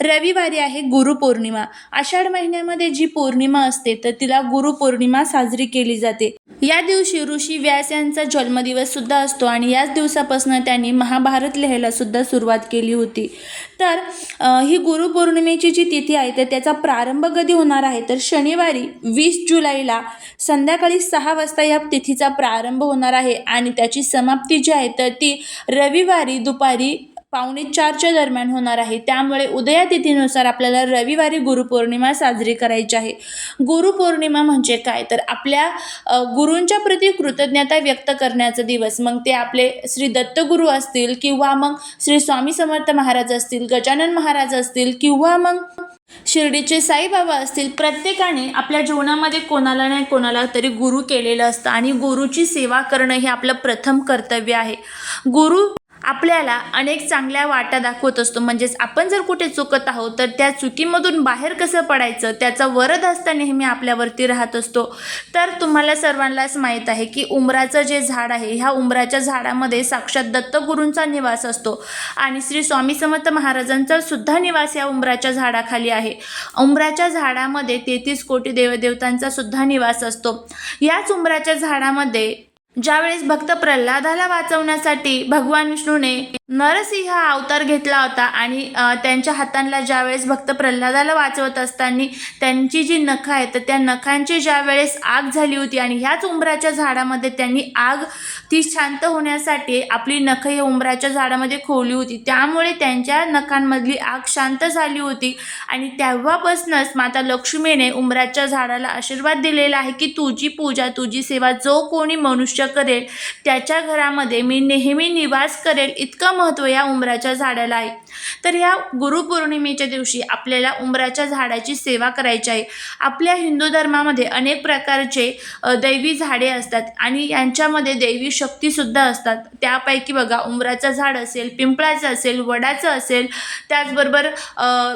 रविवारी आहे गुरुपौर्णिमा आषाढ महिन्यामध्ये जी पौर्णिमा असते तर तिला गुरुपौर्णिमा साजरी केली जाते. या दिवशी ऋषी व्यास यांचा जन्मदिवस सुद्धा असतो आणि याच दिवसापासून त्यांनी महाभारत लिहायला सुद्धा सुरुवात केली होती. तर ही गुरुपौर्णिमेची जी तिथी आहे तर त्याचा प्रारंभ कधी होणार आहे? तर शनिवारी वीस जुलैला संध्याकाळी सहा वाजता या तिथीचा प्रारंभ होणार आहे आणि त्याची समाप्ती जी आहे तर ती रविवारी दुपारी पावणे चारच्या दरम्यान होणार आहे. त्यामुळे उदया तिथीनुसार आपल्याला रविवारी गुरुपौर्णिमा साजरी करायची आहे. गुरुपौर्णिमा म्हणजे काय? तर आपल्या गुरूंच्या प्रती कृतज्ञता व्यक्त करण्याचा दिवस. मग ते आपले श्री दत्तगुरू असतील किंवा मग श्री स्वामी समर्थ महाराज असतील गजानन महाराज असतील किंवा मग शिर्डीचे साईबाबा असतील प्रत्येकाने आपल्या जीवनामध्ये कोणाला नाही कोणाला तरी गुरु केलेलं असतं. आणि गुरुची सेवा करणं हे आपलं प्रथम कर्तव्य आहे. गुरु आपल्याला अनेक चांगल्या वाटा दाखवत असतो. म्हणजेच आपण जर कुठे चुकत आहोत तर त्या चुकीमधून बाहेर कसं पडायचं त्याचा वरद असता नेहमी आपल्यावरती राहत असतो. तर तुम्हाला सर्वांनाच माहीत आहे की उंबराचं जे झाड आहे ह्या उंबराच्या झाडामध्ये साक्षात दत्तगुरूंचा निवास असतो. आणि श्री स्वामी समर्थ महाराजांचा सुद्धा निवास या उंबराच्या झाडाखाली आहे. उंबराच्या झाडामध्ये तेहतीस कोटी देवदेवतांचा सुद्धा निवास असतो. याच उंबराच्या झाडामध्ये ज्यावेळेस भक्त प्रल्हादाला वाचवण्यासाठी भगवान विष्णूने नरसिंह हा अवतार घेतला होता आणि त्यांच्या हातांना ज्यावेळेस भक्त प्रल्हादाला वाचवत असताना त्यांची जी नखं आहेत तर त्या नखांची ज्यावेळेस आग झाली होती आणि ह्याच उंबराच्या झाडामध्ये त्यांनी आग ती शांत होण्यासाठी आपली नखं ही उंबराच्या झाडामध्ये खोवली होती. त्यामुळे त्यांच्या नखांमधली आग शांत झाली होती आणि तेव्हापासूनच माता लक्ष्मीने उंबराच्या झाडाला आशीर्वाद दिलेला आहे की तुझी पूजा तुझी सेवा जो कोणी मनुष्य करेल त्याच्या घरामध्ये मी नेहमी निवास करेल इतकं महत्त्व या उंबराच्या झाडाला आहे. तर ह्या गुरुपौर्णिमेच्या दिवशी आपल्याला उंबराच्या झाडाची सेवा करायची आहे. आपल्या हिंदू धर्मामध्ये अनेक प्रकारचे दैवी झाडे असतात आणि यांच्यामध्ये दैवी शक्तीसुद्धा असतात. त्यापैकी बघा उंबराचं झाड असेल पिंपळाचं असेल वडाचं असेल त्याचबरोबर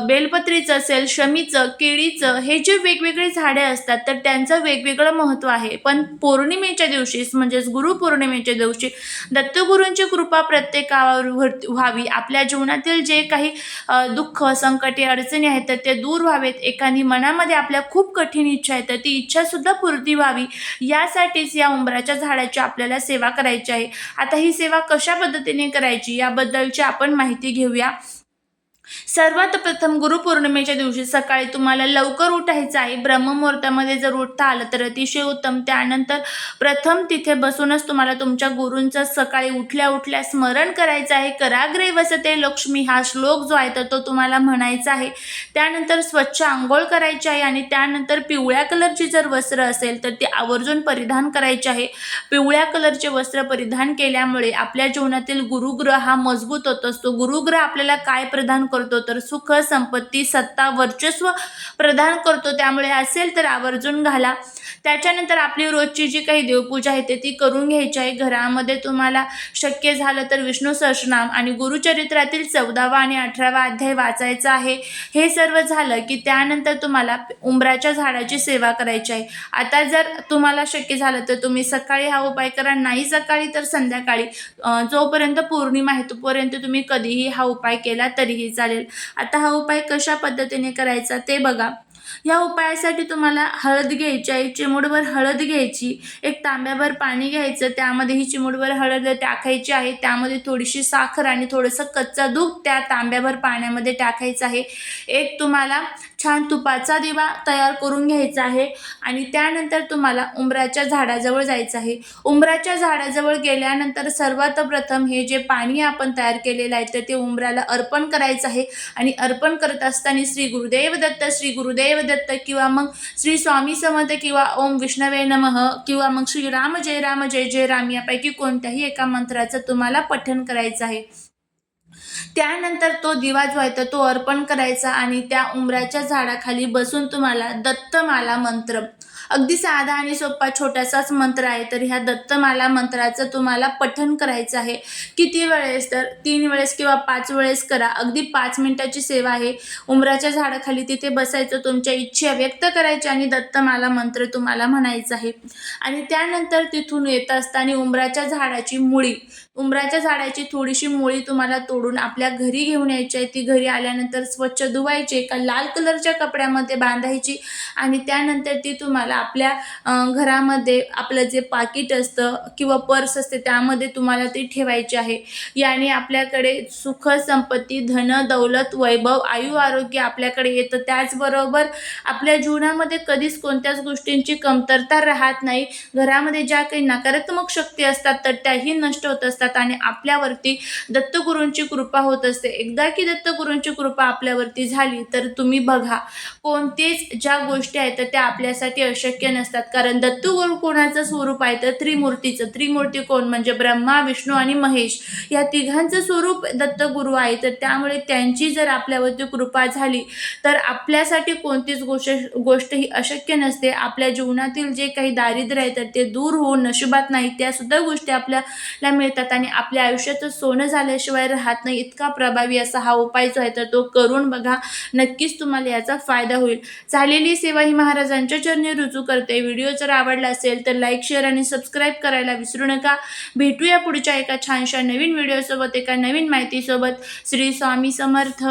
बेलपत्रीचं असेल शमीचं केळीचं हे जे वेगवेगळे झाडे असतात तर त्यांचं वेगवेगळं महत्त्व आहे. पण पौर्णिमेच्या दिवशीच म्हणजेच गुरुपौर्णिमेच्या दिवशी दत्तगुरूंची कृपा प्रत्येकावर व्हर- व्हावी. आपल्या जीवनातील जे काही दुःख संकटे अडचणी आहेत तर ते दूर व्हावेत. एखादी मनामध्ये आपल्या खूप कठीण इच्छा आहे तर ती इच्छासुद्धा पूर्ती व्हावी. यासाठीच या उंबराच्या झाडाची आपल्याला सेवा करायची आहे. आता ही सेवा कशा पद्धतीने करायची? याबद्दलची आपण माहिती घेऊया. सर्वात प्रथम गुरुपौर्णिमेच्या दिवशी सकाळी तुम्हाला लवकर उठायचं आहे. ब्रह्ममुहूर्तामध्ये जर उठता आलं तर अतिशय उत्तम. त्यानंतर प्रथम तिथे बसूनच तुम्हाला तुमच्या गुरूंचं सकाळी उठल्या उठल्या स्मरण करायचं आहे. कराग्रे वसते लक्ष्मी हा श्लोक जो आहे तर तो तुम्हाला म्हणायचा आहे. त्यानंतर स्वच्छ आंघोळ करायची आहे आणि त्यानंतर पिवळ्या कलरची जर वस्त्र असेल तर ती आवर्जून परिधान करायचे आहे. पिवळ्या कलरचे वस्त्र परिधान केल्यामुळे आपल्या जीवनातील गुरुग्रह हा मजबूत होत असतो. गुरुग्रह आपल्याला काय प्रदान करतो? तर सुख संपत्ती सत्ता वर्चस्व प्रदान करतो. त्यामुळे असेल तर आवर्जून घाला. त्याच्यानंतर आपली रोजची जी काही देवपूजा आहे ते ती करून घ्यायची आहे. घरामध्ये तुम्हाला शक्य झालं तर विष्णू सहस्रनाम आणि गुरुचरित्रातील चौदावा आणि अठरावा अध्याय वाचायचा आहे. हे सर्व झालं की त्यानंतर तुम्हाला उंबराच्या झाडाची सेवा करायची आहे. आता जर तुम्हाला शक्य झालं तर तुम्ही सकाळी हा उपाय करा. नाही सकाळी तर संध्याकाळी. जोपर्यंत पौर्णिमा आहे तोपर्यंत तुम्ही कधीही हा उपाय केला तरीही चालेल. आता हा उपाय कशा पद्धतीने करायचा ते बघा. या उपायासाठी तुम्हाला हळद घ्यायची आहे चिमूडभर हळद घ्यायची एक तांब्याभर पाणी घ्यायचं त्यामध्ये ही चिमूटभर हळद टाकायची आहे त्यामध्ये थोडीशी साखर आणि थोडंसं कच्चा दूध त्या तांब्याभर पाण्यामध्ये टाकायचं आहे. एक तुम्हाला छान तुपाचा दिवा तयार करून घ्यायचा आहे आणि त्यानंतर तुम्हाला उंबराच्या झाडाजवळ जायचं आहे. उंबराच्या झाडाजवळ गेल्यानंतर सर्वात प्रथम हे जे पाणी आपण तयार केलेलं आहे तर ते उंबराला अर्पण करायचं आहे आणि अर्पण करत असताना श्री गुरुदेव दत्त श्री गुरुदेव दत्त किंवा मग श्री स्वामी समर्थ किंवा ओम विष्णवे नमः किंवा मग श्री राम जय राम जय जय राम यापैकी कोणत्याही एका मंत्राचं तुम्हाला पठण करायचं आहे. त्यानंतर तो दिवा जो आहे तर तो अर्पण करायचा आणि त्या उंबराच्या झाडाखाली बसून तुम्हाला दत्तमाला मंत्र. अगदी साधा आणि सोपा छोटासाच मंत्र आहे तर ह्या दत्तमाला मंत्राचं तुम्हाला पठण करायचं आहे. किती वेळेस तर तीन वेळेस किंवा पाच वेळेस करा. अगदी पाच मिनिटाची सेवा आहे. उमराच्या झाडाखाली तिथे बसायचं तुमच्या इच्छा व्यक्त करायची आणि दत्तमाला मंत्र तुम्हाला म्हणायचा आहे. आणि त्यानंतर तिथून येत असताना उमराच्या झाडाची मुळी. उमराच्या झाडाची थोडीशी मुळी तुम्हाला तोडून आपल्या घरी घेऊन यायची आहे. ती घरी आल्यानंतर स्वच्छ धुवायची एका लाल कलरच्या कपड्यामध्ये बांधायची आणि त्यानंतर ती तुम्हाला आपल्या घरामध्ये आपलं जे पाकिट असतं किंवा पर्स असते त्यामध्ये तुम्हाला ती ठेवायची आहे. याने आपल्याकडे सुख संपत्ती धन दौलत वैभव आयु आरोग्य आपल्याकडे येतं. त्याचबरोबर आपल्या जीवनामध्ये कधीच कोणत्याच गोष्टींची कमतरता राहत नाही. घरामध्ये ज्या काही नकारात्मक शक्ती असतात तर त्याही नष्ट होत असतात. आणि आपल्यावरती दत्तगुरूंची कृपा होत असते. एकदा की दत्तगुरूंची कृपा आपल्यावरती झाली तर तुम्ही बघा कोणतेच ज्या गोष्टी आहेत तर त्या आपल्यासाठी अशक्य नसतात. कारण दत्तगुरू कोणाचं स्वरूप आहे तर त्रिमूर्तीचं. त्रिमूर्ती कोण? म्हणजे ब्रह्मा विष्णू आणि महेश. या तिघांचं स्वरूप दत्तगुरू आहे तर त्यामुळे त्यांची जर आपल्यावरती कृपा झाली तर आपल्यासाठी कोणतीच गोष्ट गोष्ट ही अशक्य नसते. आपल्या जीवनातील जे काही दारिद्र्य आहे तर ते दूर होऊन नशिबात नाही. त्या सुद्धा गोष्टी आपल्याला मिळतात आणि आपल्या आयुष्याचं सोनं झाल्याशिवाय राहत नाही. इतका प्रभावी असा हा उपाय जो आहे तर तो करून बघा. नक्कीच तुम्हाला याचा फायदा होईल. झालेली सेवा ही महाराजांच्या चरणी रुजू करते. व्हिडिओ जर आवडला असेल तर लाईक शेअर आणि सबस्क्राईब करायला विसरू नका. भेटूया पुढच्या एका छानशा नवीन व्हिडिओसोबत एका नवीन माहितीसोबत. श्री स्वामी समर्थ.